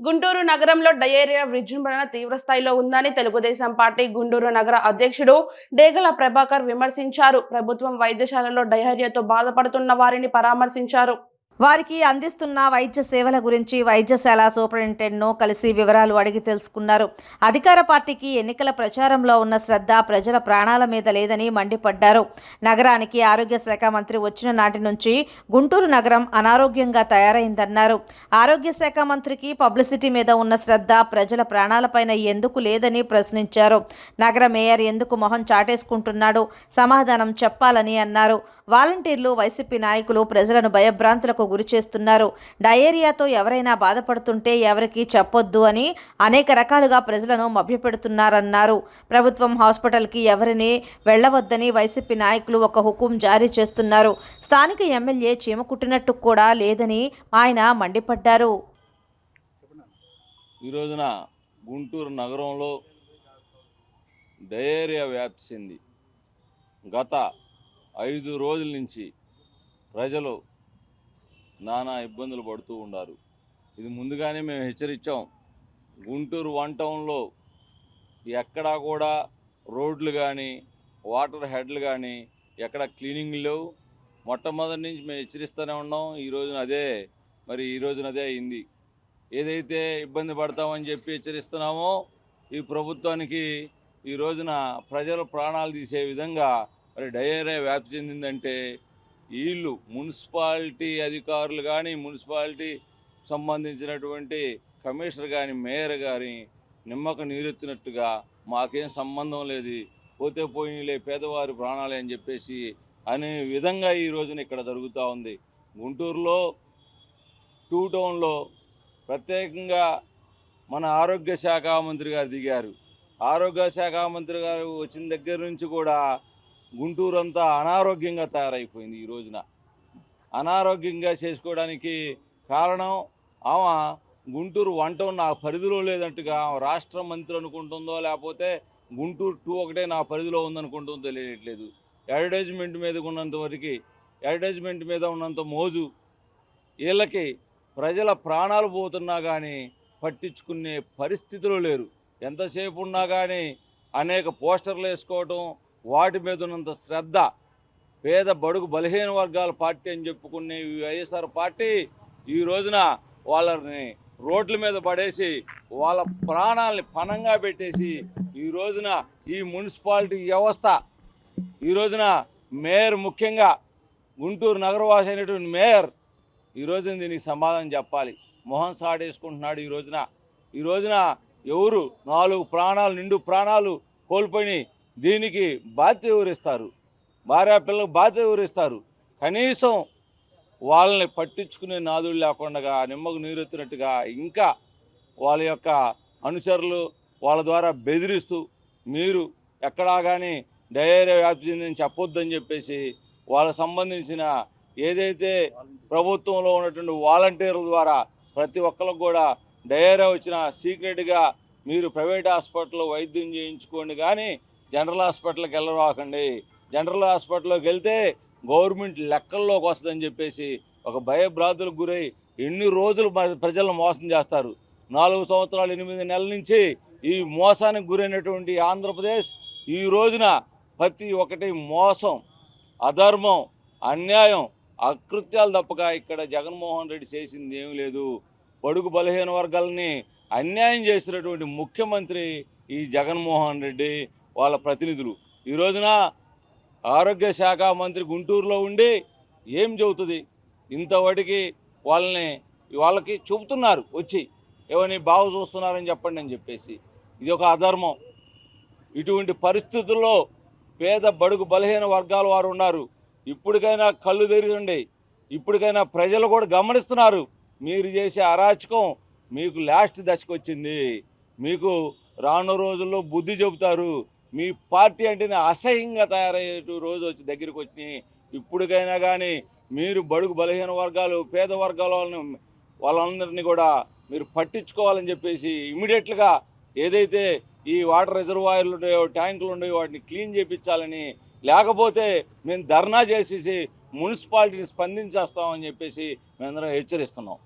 గుంటూరు నగరంలో డయేరియా విజృంభణ తీవ్రస్థాయిలో ఉందని తెలుగుదేశం పార్టీ గుంటూరు నగర అధ్యక్షుడు డేగల ప్రభాకర్ విమర్శించారు. ప్రభుత్వం వైద్యశాలలో డయేరియాతో బాధపడుతున్న వారిని పరామర్శించారు. వారికి అందిస్తున్న వైద్య సేవల గురించి వైద్యశాల సూపరింటెండెంట్ను కలిసి వివరాలు అడిగి తెలుసుకున్నారు. అధికార పార్టీకి ఎన్నికల ప్రచారంలో ఉన్న శ్రద్ధ ప్రజల ప్రాణాల మీద లేదని మండిపడ్డారు. నగరానికి ఆరోగ్య శాఖ మంత్రి వచ్చిన నాటి నుంచి గుంటూరు నగరం అనారోగ్యంగా తయారైందన్నారు. ఆరోగ్య శాఖ మంత్రికి పబ్లిసిటీ మీద ఉన్న శ్రద్ధ ప్రజల ప్రాణాలపైన ఎందుకు లేదని ప్రశ్నించారు. నగర మేయర్ ఎందుకు మొహం చాటేసుకుంటున్నాడు? సమాధానం చెప్పాలని అన్నారు. వాలంటీర్లు వైసీపీ నాయకులు ప్రజలను భయభ్రాంతులకు గురి చేస్తున్నారు. డయేరియాతో ఎవరైనా బాధపడుతుంటే ఎవరికీ చెప్పొద్దు అని అనేక రకాలుగా ప్రజలను మభ్యపెడుతున్నారన్నారు. ప్రభుత్వం హాస్పిటల్కి ఎవరిని వెళ్ళవద్దని వైసీపీ నాయకులు ఒక హుకుం జారీ చేస్తున్నారు. స్థానిక ఎమ్మెల్యే చీమ కుట్టినట్టు కూడా లేదని ఆయన మండిపడ్డారు. ఈ రోజున గుంటూరు నగరంలో డయేరియా వ్యాప్సింది గత ఐదు రోజుల నుంచి ప్రజలు నానా ఇబ్బందులు పడుతూ ఉన్నారు. ఇది ముందుగానే మేము హెచ్చరించాం. గుంటూరు వన్ టౌన్లో ఎక్కడా కూడా రోడ్లు కానీ వాటర్ హెడ్లు కానీ ఎక్కడ క్లీనింగ్ లేవు. మొట్టమొదటి నుంచి మేము హెచ్చరిస్తూనే ఉన్నాం. ఈ రోజున అదే మరి ఈ రోజున అదే అయింది. ఏదైతే ఇబ్బంది పడతామని చెప్పి హెచ్చరిస్తున్నామో ఈ ప్రభుత్వానికి ఈ రోజున ప్రజల ప్రాణాలు తీసే విధంగా మరి డయేరియా వ్యాప్తి చెందిందంటే వీళ్ళు మున్సిపాలిటీ అధికారులు కానీ మున్సిపాలిటీ సంబంధించినటువంటి కమిషనర్ కానీ మేయర్ కానీ నిమ్మక నీరెత్తినట్టుగా మాకేం సంబంధం లేదు. పోతే పోయినలే పేదవారి ప్రాణాలే అని చెప్పేసి అనే విధంగా ఈ రోజున ఇక్కడ జరుగుతూ ఉంది. గుంటూరులో టూ టౌన్లో ప్రత్యేకంగా మన ఆరోగ్య శాఖ మంత్రి గారు దిగారు. ఆరోగ్య శాఖ మంత్రి గారు వచ్చిన దగ్గర నుంచి కూడా గుంటూరు అంతా అనారోగ్యంగా తయారైపోయింది ఈ రోజున. అనారోగ్యంగా చేసుకోవడానికి కారణం ఆమె గుంటూరు వన్ టౌన్ నా పరిధిలో లేదంటుగా ఆమె రాష్ట్ర మంత్రి అనుకుంటుందో లేకపోతే గుంటూరు టూ ఒకటే నా పరిధిలో ఉందనుకుంటుందో తెలియట్లేదు. అడ్వర్టైజ్మెంట్ మీద ఉన్నంత వరకు అడ్వర్టైజ్మెంట్ మీద ఉన్నంత మోజు వీళ్ళకి ప్రజల ప్రాణాలు పోతున్నా కానీ పట్టించుకునే పరిస్థితులు లేరు. ఎంతసేపు ఉన్నా కానీ అనేక పోస్టర్లు వేసుకోవటం వాటి మీద ఉన్నంత శ్రద్ధ పేద బడుగు బలహీన వర్గాల పార్టీ అని చెప్పుకునే వైఎస్ఆర్ పార్టీ ఈ రోజున వాళ్ళని రోడ్ల మీద పడేసి వాళ్ళ ప్రాణాలని పణంగా పెట్టేసి ఈ రోజున ఈ మున్సిపాలిటీ వ్యవస్థ ఈ రోజున మేయర్ ముఖ్యంగా గుంటూరు నగరవాసి అయినటువంటి మేయర్ ఈ రోజున దీనికి సమాధానం చెప్పాలి. మొహం సాడేసుకుంటున్నాడు ఈ రోజున. ఈ రోజున ఎవరు? నాలుగు ప్రాణాలు నిండు ప్రాణాలు కోల్పోయి దీనికి బాధ్యత ఎవరిస్తారు? భార్యా పిల్లలకు బాధ్యత ఎవరిస్తారు? కనీసం వాళ్ళని పట్టించుకునే నాదులు లేకుండా నిమ్మకు నీరెత్తినట్టుగా ఇంకా వాళ్ళ యొక్క అనుచరులు వాళ్ళ ద్వారా బెదిరిస్తూ మీరు ఎక్కడా కానీ డయేరియా వ్యాప్తి చెందని చెప్పొద్దని చెప్పేసి వాళ్ళకు సంబంధించిన ఏదైతే ప్రభుత్వంలో ఉన్నటువంటి వాలంటీర్ల ద్వారా ప్రతి ఒక్కరికి కూడా డయేరియా వచ్చిన సీక్రెట్గా మీరు ప్రైవేట్ హాస్పిటల్లో వైద్యం చేయించుకోండి. కానీ జనరల్ హాస్పిటల్కి వెళ్ళరాకండి. జనరల్ హాస్పిటల్లోకి వెళ్తే గవర్నమెంట్ లెక్కల్లోకి వస్తుందని చెప్పేసి ఒక భయభ్రాంతులకు గురై ఎన్ని రోజులు ప్రజలను మోసం చేస్తారు. నాలుగు సంవత్సరాలు ఎనిమిది నెలల నుంచి ఈ మోసానికి గురైనటువంటి ఆంధ్రప్రదేశ్ ఈ రోజున ప్రతి ఒక్కటి మోసం అధర్మం అన్యాయం అకృత్యాలు తప్పక ఇక్కడ జగన్మోహన్ రెడ్డి చేసింది ఏమీ లేదు. పడుగు బలహీన వర్గాలని అన్యాయం చేసినటువంటి ముఖ్యమంత్రి ఈ జగన్మోహన్ రెడ్డి. వాళ్ళ ప్రతినిధులు. ఈ రోజున ఆరోగ్య శాఖ మంత్రి గుంటూరులో ఉండి ఏం చెబుతుంది? ఇంతవాటికి వాళ్ళని వాళ్ళకి చెబుతున్నారు వచ్చి. ఏమని బాగు చూస్తున్నారని చెప్పండి అని చెప్పేసి. ఇది ఒక అధర్మం. ఇటువంటి పరిస్థితుల్లో పేద బడుగు బలహీన వర్గాల వారు ఉన్నారు. ఇప్పటికైనా కళ్ళు తెరిచండి. ఇప్పటికైనా ప్రజలు కూడా గమనిస్తున్నారు. మీరు చేసే అరాచకం మీకు లాస్ట్ దశకు వచ్చింది మీకు రాను రోజుల్లో బుద్ధి చెబుతారు. మీ పార్టీ అంటేనే అసహ్యంగా తయారయ్యేటు రోజు వచ్చి దగ్గరికి వచ్చినాయి. ఇప్పటికైనా కానీ మీరు బడుగు బలహీన వర్గాలు పేద వర్గాల వాళ్ళని వాళ్ళందరినీ కూడా మీరు పట్టించుకోవాలని చెప్పేసి ఇమీడియట్గా ఏదైతే ఈ వాటర్ రిజర్వాయర్లు ఉన్నాయో ట్యాంకులు ఉన్నాయో వాటిని క్లీన్ చేయించాలని లేకపోతే మేము ధర్నా చేసేసి మున్సిపాలిటీని స్పందించేస్తామని చెప్పేసి మేమందరం హెచ్చరిస్తున్నాం.